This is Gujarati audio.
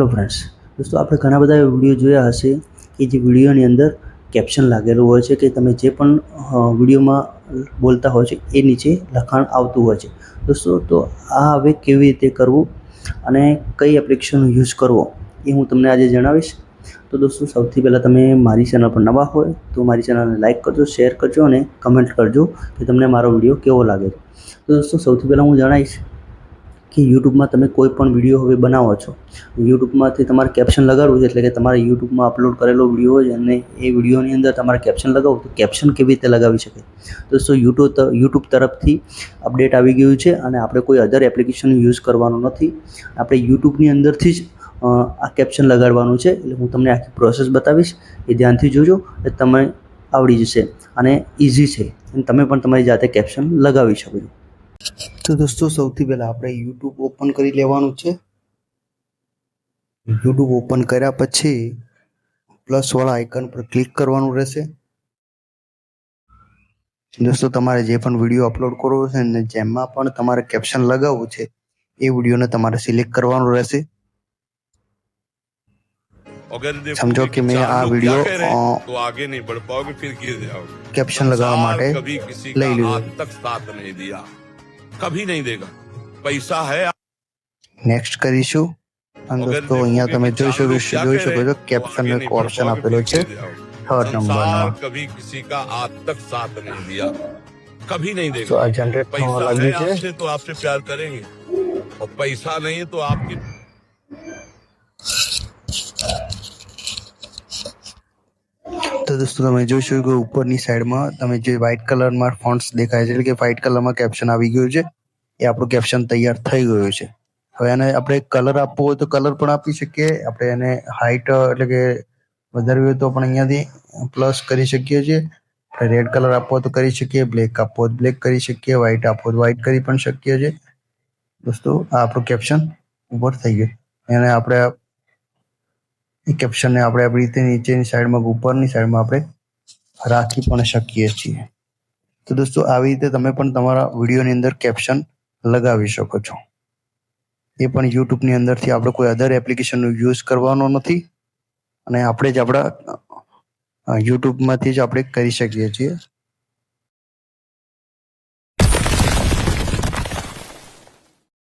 હાલો ફ્રેન્ડ્સ દોસ્તો આપણે ઘણા બધા વીડિયો જોયા હશે કે જે વિડીયોની અંદર કેપ્શન લાગેલું હોય છે કે તમે જે પણ વિડીયોમાં બોલતા હોય છે એ નીચે લખાણ આવતું હોય છે. દોસ્તો, તો આ હવે કેવી રીતે કરવું અને કઈ એપ્લિકેશનનો યુઝ કરવો એ હું તમને આજે જણાવીશ. તો દોસ્તો, સૌથી પહેલાં તમે મારી ચેનલ પર નવા હોય તો મારી ચેનલને લાઇક કરજો શેર કરજો અને કમેન્ટ કરજો કે તમને મારો વીડિયો કેવો લાગે. છે તો દોસ્તો, સૌથી પહેલાં હું જણાવીશ કે યુટ્યુબમાં તમે કોઈ પણ વીડિયો હવે બનાવો છો. યુટ્યુબમાંથી તમારે કેપ્શન લગાડવું છે એટલે કે તમારે યુટ્યુબમાં અપલોડ કરેલો વીડિયો હોય અને એ વિડીયોની અંદર તમારે કેપ્શન લગાવવું તો કેપ્શન કેવી રીતે લગાવી શકે? દોસ્તો યુટ્યુબ યુટ્યુબ તરફથી અપડેટ આવી ગયું છે અને આપણે કોઈ અધર એપ્લિકેશન યુઝ કરવાનું નથી. આપણે યુટ્યુબની અંદરથી જ આ કેપ્શન લગાડવાનું છે. એટલે હું તમને આખી પ્રોસેસ બતાવીશ. એ ધ્યાનથી જોજો. એટલે તમે આવડી જશે અને ઇઝી છે. અને તમે પણ તમારી જાતે કેપ્શન લગાવી શકો છો. તો દોસ્તો સૌથી પહેલા આપણે યુટ્યુબ ઓપન કરી લેવાનું છે. યુટ્યુબ ઓપન કર્યા પછી પ્લસ વાળા આઇકન પર ક્લિક કરવાનું રહેશે. દોસ્તો તમારે જે પણ વીડિયો અપલોડ કરવો છે અને જેમાં પણ તમારે કેપ્શન લગાવવું છે એ વિડીયોને તમારે સિલેક્ટ કરવાનું રહેશે. સમજો કે મેં આ વીડિયો કેપ્શન લગાવવા માટે લઈ લીધો दिया कभी नहीं देगा पैसा है નેક્સ્ટ કરીશું અને अगर દોસ્તો देखो અહીંયા कि તમે જોઈ चार શકો लोग क्या જોઈ कह શકો रहे છો हैं, तो કેપ્શન आगे નો नहीं એક बढ़ ઓપ્શન पाओगे, આપેલો फिर છે गिर जाओगे। થર્ડ संसार નંબરનો कभी किसी का आज तक साथ नहीं दिया कभी नहीं તો देगा આ જનરેટ થવા पैसा है લાગ્યું છે आपसे तो आपसे प्यार करेंगे और पैसा नहीं है तो आपकी તો દોસ્તો તમે જોઈ કે ઉપરની સાઈડમાં તમે જે વ્હાઇટ કલરમાં ફોન્ટ્સ દેખાય છે, એટલે કે વ્હાઇટ કલરમાં કેપ્શન આવી ગયું છે, એ આપણું કેપ્શન તૈયાર થઈ ગયું છે. હવે એને આપણે કલર આપવો હોય તો કલર પણ આપી શકીએ, આપણે એને હાઈટ એટલે કે વધારવી હોય તો પણ અહીંયાથી પ્લસ કરી શકીએ છીએ. રેડ કલર આપવો હોય તો કરી શકીએ બ્લેક આપવો હોય બ્લેક કરી શકીએ વ્હાઇટ આપવો હોય વ્હાઇટ કરી પણ શકીએ છીએ. દોસ્તો, આ આપણું કેપ્શન ઉપર થઈ ગયું. એને આપણે એ કેપ્શનને આપણે આપણી રીતે નીચેની સાઈડમાં ઉપરની સાઈડમાં આપણે રાખી પણ શકીએ છીએ. તો દોસ્તો, આવી રીતે તમે પણ તમારા વિડીયોની અંદર કેપ્શન લગાવી શકો છો. એ પણ યુટ્યુબની અંદરથી આપણે કોઈ અધર એપ્લિકેશનનો યુઝ કરવાનો નથી અને આપણે જ આપણા યુટ્યુબમાંથી જ આપણે કરી શકીએ છીએ.